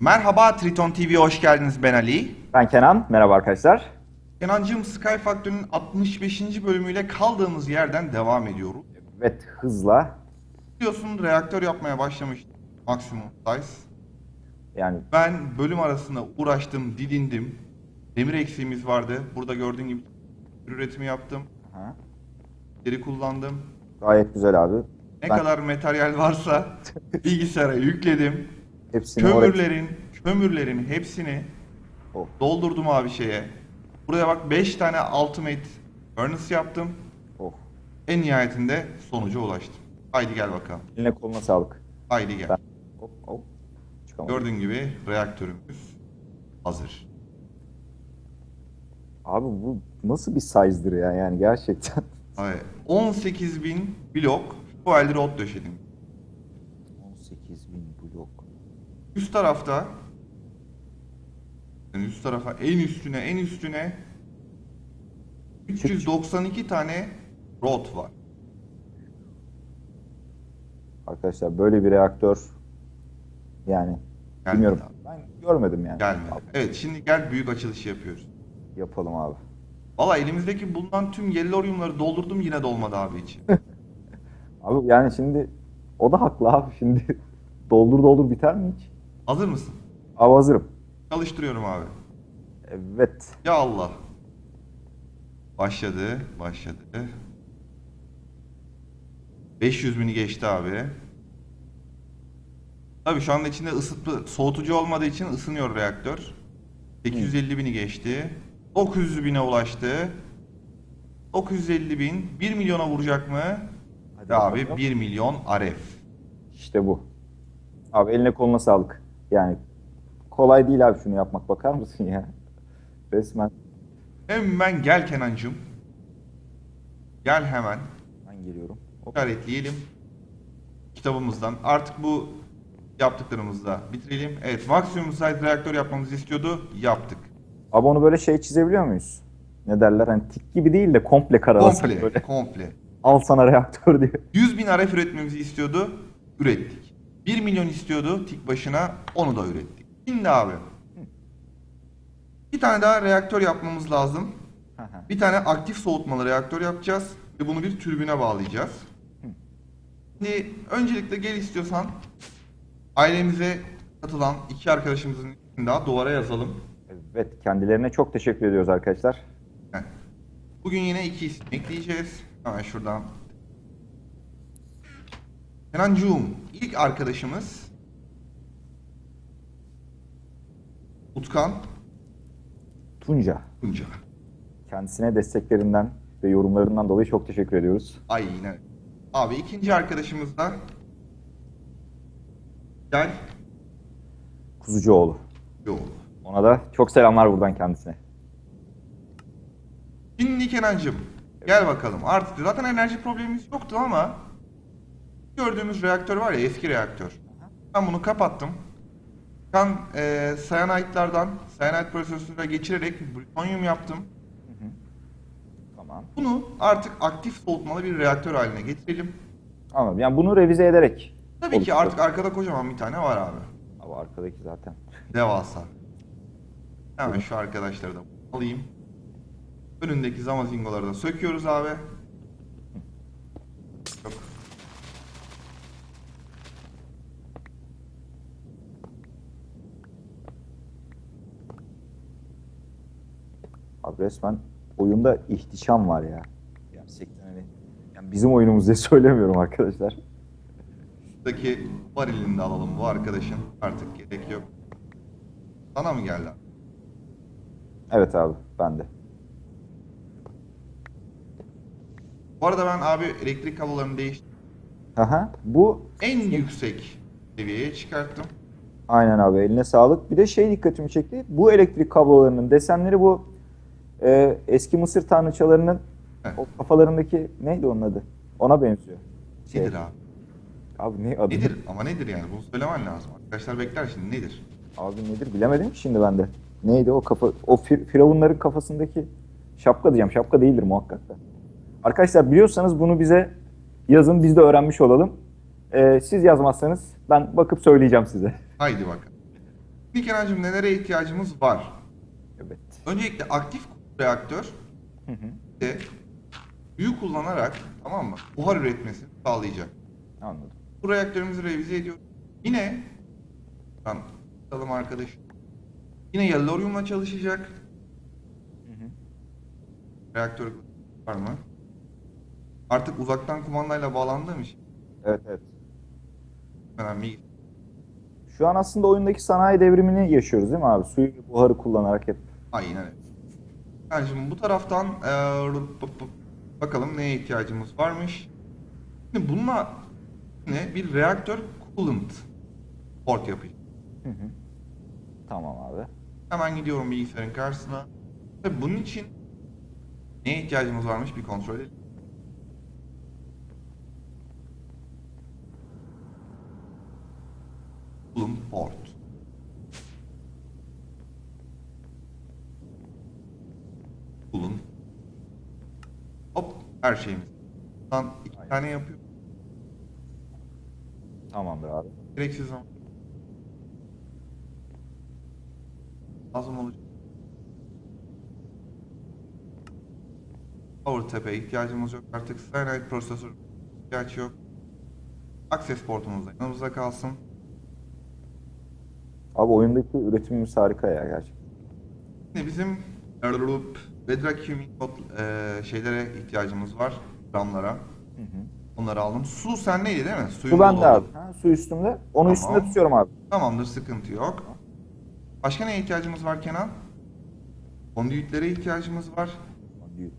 Merhaba Triton TV'ye hoş geldiniz ben Ali. Ben Kenan. Merhaba arkadaşlar. Kenancığım Sky Factory'nin 65. bölümüyle kaldığımız yerden devam ediyoruz. Evet hızla Biliyorsun reaktör yapmaya başlamıştık maksimum size. yani Ben bölüm arasında uğraştım, didindim. Demir eksiğimiz vardı. Burada gördüğün gibi üretimi yaptım. aha, Deri kullandım. gayet güzel abi. Ne Ben- kadar materyal varsa bilgisayara yükledim. Hepsini oraya... Kömürlerin, kömürlerin hepsini Oh. doldurdum abi şeye. Buraya bak 5 tane ultimate furnace yaptım. Oh. En nihayetinde sonuca ulaştım. Haydi gel bakalım. Eline koluna sağlık. Haydi gel. Ben- Hop hop. Çıkamadım. Gördüğün gibi reaktörümüz hazır. Abi bu nasıl bir size'dır ya yani gerçekten. Abi 18.000 blok fuel rod döşedim. 18 bin blok. Üst tarafta yani üst tarafa en üstüne en üstüne 392 tane rod var. Arkadaşlar böyle bir reaktör yani Gelmedi bilmiyorum. abi. Ben görmedim yani. Gelmedi. Evet şimdi gel büyük açılışı yapıyoruz. Yapalım abi. Valla elimizdeki bulunan tüm yelloriumları doldurdum yine dolmadı abi için. Abi yani şimdi o da haklı abi şimdi doldur doldur biter mi hiç? Hazır mısın? Abi hazırım. Çalıştırıyorum abi. Evet. Ya Allah. Başladı, başladı. 500 bini geçti abi. Tabii şu anda içinde ısıtma, soğutucu olmadığı için ısınıyor reaktör. 850 bini geçti. 900 bine ulaştı. 950 bin. 1 milyona vuracak mı? Hadi abi bakalım. 1 milyon aref. İşte bu. Abi eline koluna sağlık. Yani kolay değil abi şunu yapmak bakar mısın ya? Resmen Hemen gel Kenancığım. Gel hemen. ben geliyorum. Hop. işaretleyelim kitabımızdan. Artık bu yaptıklarımızı da bitirelim. Evet, maksimum size reaktör yapmamızı istiyordu. Yaptık. Abi onu böyle şey çizebiliyor muyuz? Ne derler hani tik gibi değil de komple karalasak Komple, böyle. komple. Al sana reaktör diye. 100 bin RF üretmemizi istiyordu. Ürettik. 1 milyon istiyordu tik başına. Onu da ürettik. Şimdi abi. Bir tane daha reaktör yapmamız lazım. Bir tane aktif soğutmalı reaktör yapacağız. Ve bunu bir türbüne bağlayacağız. Şimdi öncelikle gel istiyorsan ailemize katılan iki arkadaşımızın ismini daha duvara yazalım. evet kendilerine çok teşekkür ediyoruz arkadaşlar. Bugün yine iki isim ekleyeceğiz. Hemen şuradan. Kenancığım ilk arkadaşımız Utkan Tunca. Tunca. Kendisine desteklerinden ve yorumlarından dolayı çok teşekkür ediyoruz. Aynen. Abi ikinci arkadaşımız da Gel Kuzucuoğlu. Yol. Ona da çok selamlar buradan kendisine. Şimdi Kenancığım gel bakalım. Artık zaten enerji problemimiz yoktu ama gördüğümüz reaktör var ya eski reaktör. Ben bunu kapattım. Ben e, cyanite'lardan cyanide prosesörüne geçirerek plütonyum yaptım. Tamam. Bunu artık aktif soğutmalı bir reaktör haline getirelim. Anladım. Yani bunu revize ederek. Tabii ki oluşturalım. artık arkada kocaman bir tane var abi. Abi arkadaki zaten. Devasa. Hemen şu arkadaşları da alayım. Önündeki zamazingoları da söküyoruz abi. Yok. Abi resmen oyunda ihtişam var ya. Gerçekten hani yani bizim oyunumuz diye söylemiyorum arkadaşlar. Buradaki varilini de alalım bu arkadaşın. Artık gerek yok. Sana mı geldi? Evet abi ben de. Bu arada ben abi elektrik kablolarını değiştirdim. Aha, bu En yüksek seviyeye çıkarttım. aynen abi eline sağlık. Bir de şey dikkatimi çekti. Bu elektrik kablolarının desenleri bu e, eski Mısır tanrıçalarının Evet. o kafalarındaki neydi onun adı? Ona benziyor. Şey, Nedir abi? Abi ne adı? Nedir? Ama nedir yani? Bunu söylemen lazım. Arkadaşlar bekler şimdi nedir? Abi nedir bilemedim ki şimdi ben de. Neydi o kafa o fi- firavunların kafasındaki şapka diyeceğim. Şapka değildir muhakkak da. Arkadaşlar biliyorsanız bunu bize yazın biz de öğrenmiş olalım. Ee, siz yazmazsanız ben bakıp söyleyeceğim size. Haydi bakalım. Şimdi Kenancığım nelere ihtiyacımız var? Evet. Öncelikle aktif reaktör Hı hı. de suyu kullanarak tamam mı? Buhar üretmesini sağlayacak. Anladım. Bu reaktörümüzü revize ediyoruz. Yine tutalım arkadaş. Yine Yellorium'la çalışacak. Hı hı. Reaktör var mı? Artık uzaktan kumandayla bağlandığım için Evet evet. önemli. Şu an aslında oyundaki sanayi devrimini yaşıyoruz değil mi abi? Suyu buharı kullanarak hep. Aynen öyle. Yani şimdi bu taraftan b- bakalım neye ihtiyacımız varmış. Şimdi bununla yine bir reaktör coolant port yapacağım. Hı hı. Tamam abi. Hemen gidiyorum bilgisayarın karşısına. Ve bunun için neye ihtiyacımız varmış bir kontrol edelim. Coolant port. Coolant. Hop her şeyimiz. Buradan iki Aynen. tane yapıyor. Tamamdır abi. Gereksiz zaman. Lazım olacak. Power tap'e ihtiyacımız yok. Artık Cyanide prosesör ihtiyaç yok. Access portumuz da yanımızda kalsın. Abi oyundaki üretimimiz harika ya gerçekten. Şimdi bizim Erlup, Bedrock Huming eee, şeylere ihtiyacımız var. Ramlara. Hı hı. Onları aldım. Su sendeydi değil mi? Suyu Su bende abi. Ha, su üstümde. Onu Tamam. üstünde tutuyorum abi. Tamamdır sıkıntı yok. Başka neye ihtiyacımız var Kenan? Kondüitlere ihtiyacımız var.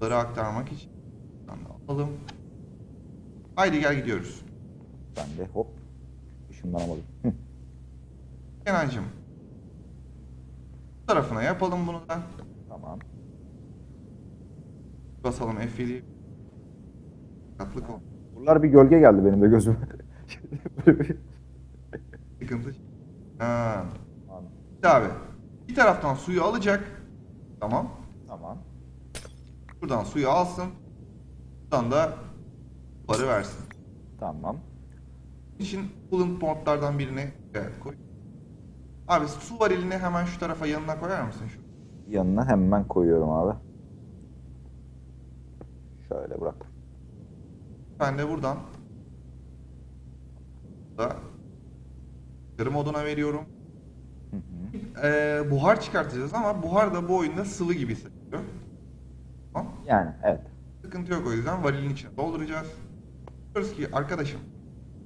Bunları aktarmak için. Buradan da alalım. Haydi gel gidiyoruz. Ben de hop. Işınlanamadım. Kenancığım. Bu tarafına yapalım bunu da. Tamam. Basalım F7'yi. Katlık ol. Buralar bir gölge geldi benim de gözüme. Sıkıntı. Ha. Abi, Bir abi. Bir taraftan suyu alacak. Tamam. Tamam. Buradan suyu alsın. Buradan da parı versin. Tamam. Bunun için coolant portlardan birine evet, koy. Abi su varilini hemen şu tarafa yanına koyar mısın? Şu. Yanına hemen koyuyorum abi. Şöyle bırak. Ben de buradan da yarı moduna veriyorum. Hı hı. Ee, buhar çıkartacağız ama buhar da bu oyunda sıvı gibi hissediyor. Tamam. Yani evet. Sıkıntı yok o yüzden varilin içine dolduracağız. Diyoruz ki arkadaşım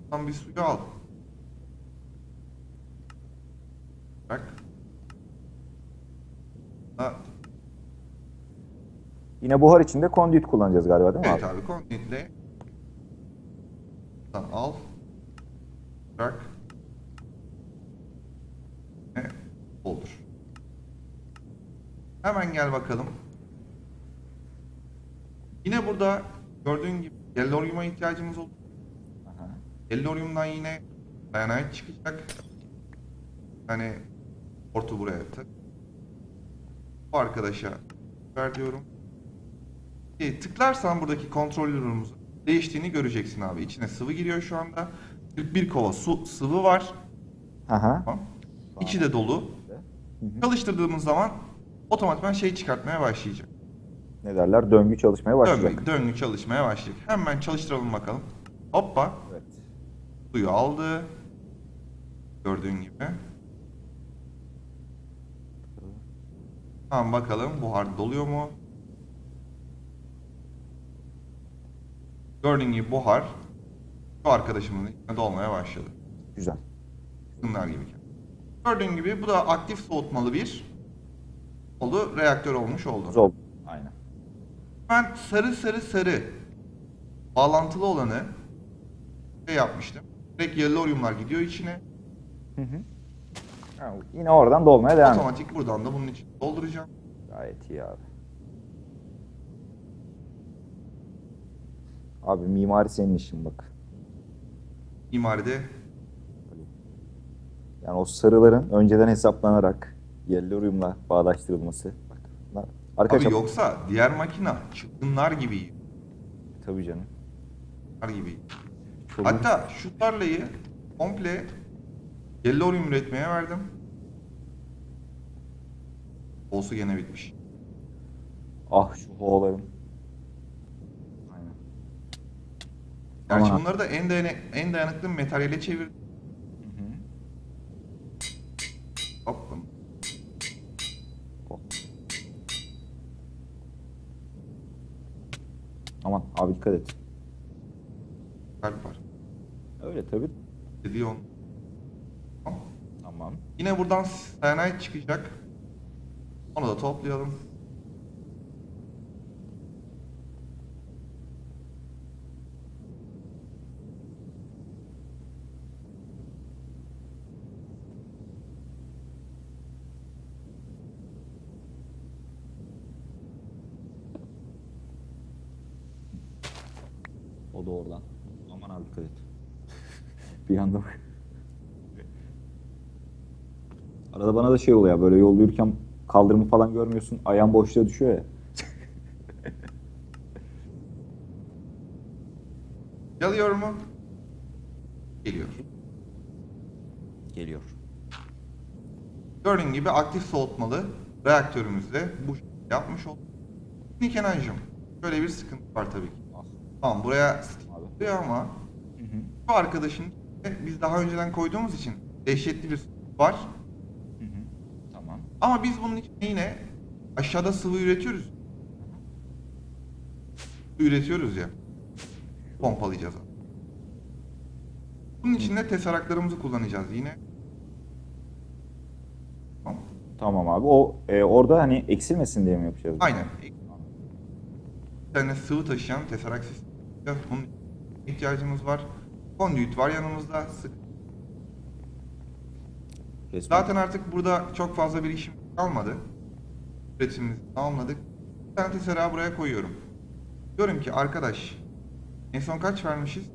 tam bir suyu al. Bak. Ha, Yine buhar içinde kondüit kullanacağız galiba değil mi evet abi? abi kontinentle Buradan al. Bırak. Ve doldur. Hemen gel bakalım. Yine burada gördüğün gibi Yellorium'a ihtiyacımız oldu. Aha. Yellorium'dan yine Cyanide çıkacak. Yani portu buraya tak. Bu arkadaşa ver diyorum. E, tıklarsan buradaki kontrolörümüzün değiştiğini göreceksin abi. İçine sıvı giriyor şu anda. 41 kova su sıvı var. Aha. Tamam. İçi de dolu. Hı hı. Çalıştırdığımız zaman otomatikman şey çıkartmaya başlayacak. Ne derler? Döngü çalışmaya başlayacak. Döngü, döngü çalışmaya başlayacak. Hemen çalıştıralım bakalım. Hoppa. Evet. Suyu aldı. Gördüğün gibi. Tamam bakalım buhar doluyor mu? Gördüğün gibi buhar şu arkadaşımızın içine dolmaya başladı. Güzel. Bunlar gibi. Gördüğün gibi bu da aktif soğutmalı bir oldu. Reaktör olmuş oldu. Zol. Aynen. Ben sarı sarı sarı bağlantılı olanı şey yapmıştım. Direkt yelloriumlar gidiyor içine. Hı hı. Ha, yine oradan dolmaya devam. Otomatik buradan da bunun için dolduracağım. Gayet iyi abi. Abi mimari senin işin bak. Mimaride Yani o sarıların önceden hesaplanarak Yellorium'la bağdaştırılması. Bak, bunlar- Abi Arkadaşlar yoksa diğer makina çılgınlar gibi. tabii canım. Çılgınlar gibi. Çok Hatta şu tarlayı komple Yellorium üretmeye verdim. Olsu gene bitmiş. Ah şu hoğların. Gerçi Aman. bunları da en, dayan- en dayanıklı materyale çevir. Hı hı. Hop. Hop. Aman abi dikkat et. Kalp var. Öyle tabii. Diyon. Tamam. Tamam. Yine buradan cyanide çıkacak. Onu da toplayalım. O da oradan. Aman abi dikkat et. bir anda bak. Arada bana da şey oluyor ya böyle yol yürürken kaldırımı falan görmüyorsun. Ayağın boşluğa düşüyor ya. Geliyor mu? Geliyor. Geliyor. Gördüğün gibi aktif soğutmalı reaktörümüzde bu yapmış olduk. Kenan'cığım şöyle bir sıkıntı var tabii ki. Tamam buraya diyor ama Hı hı. bu arkadaşın biz daha önceden koyduğumuz için dehşetli bir var. Hı hı. Tamam. Ama biz bunun için yine aşağıda sıvı üretiyoruz. Üretiyoruz ya. Pompalayacağız. Bunun için de tesaraklarımızı kullanacağız yine. Tamam. Tamam abi. O e, orada hani eksilmesin diye mi yapacağız? Aynen. Bir tane sıvı taşıyan tesarak sistemi. Yapacağız. Bunun ihtiyacımız var. Kondüit var yanımızda. Sık. Resmen. Zaten artık burada çok fazla bir işim kalmadı. Üretimimizi tamamladık. Bir tane teserağı buraya koyuyorum. Diyorum ki arkadaş en son kaç vermişiz?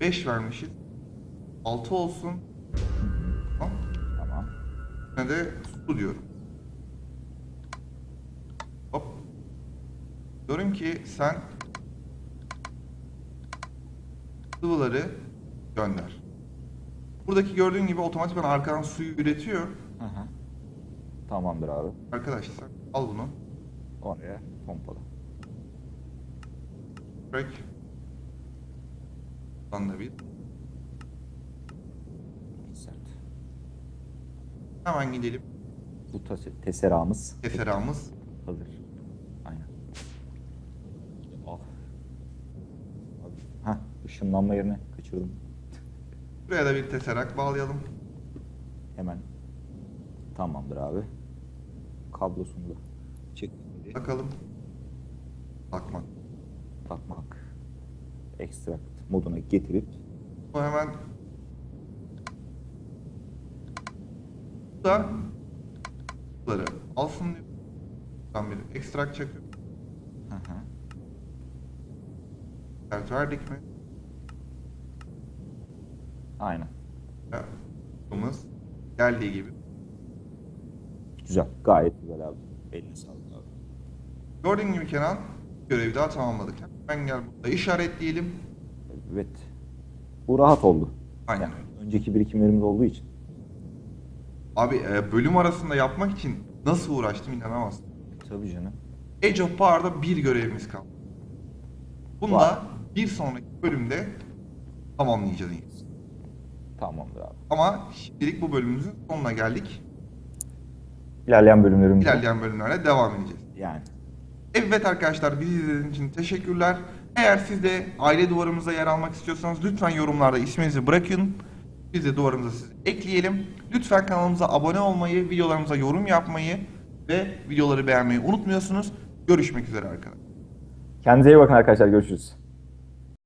5 vermişiz. 6 olsun. Tamam. Tamam. Ne de su diyorum. Hop. Diyorum ki sen sıvıları gönder. Buradaki gördüğün gibi otomatikman arkadan suyu üretiyor. Hı hı. Tamamdır abi. Arkadaşlar al bunu. Oraya pompala. Break. Buradan da bir. Insert. Hemen gidelim. Bu tas- teserağımız Teseramız. hazır. Aynen. Al. Abi. Heh, ışınlanma yerine kaçırdım. Buraya da bir teserak bağlayalım. Hemen. Tamamdır abi. Kablosunu da çek. Bakalım. Bakmak. Takmak. Extract moduna getirip Bu hemen Bu da bunları alsın diyor. Buradan bir ekstrak çakıyor. Hı hı. Dert verdik mi? Aynen. Bunumuz geldiği gibi. Güzel. Gayet güzel abi. Eline sağlık abi. Gördüğün gibi Kenan görevi daha tamamladık. Ben gel burada işaretleyelim. Evet. Bu rahat oldu. Aynen Yani önceki birikimlerimiz olduğu için. Abi e, bölüm arasında yapmak için nasıl uğraştım inanamazsın. Tabii canım. Age of Power'da bir görevimiz kaldı. Bunu da bir sonraki bölümde tamamlayacağız. Tamamdır abi. Ama şimdilik bu bölümümüzün sonuna geldik. İlerleyen bölümlerimizde. İlerleyen bölümlerde devam edeceğiz. Yani. Evet arkadaşlar bizi izlediğiniz için teşekkürler. Eğer siz de aile duvarımıza yer almak istiyorsanız lütfen yorumlarda isminizi bırakın. Biz de duvarımıza sizi ekleyelim. Lütfen kanalımıza abone olmayı, videolarımıza yorum yapmayı ve videoları beğenmeyi unutmuyorsunuz. Görüşmek üzere arkadaşlar. Kendinize iyi bakın arkadaşlar. Görüşürüz.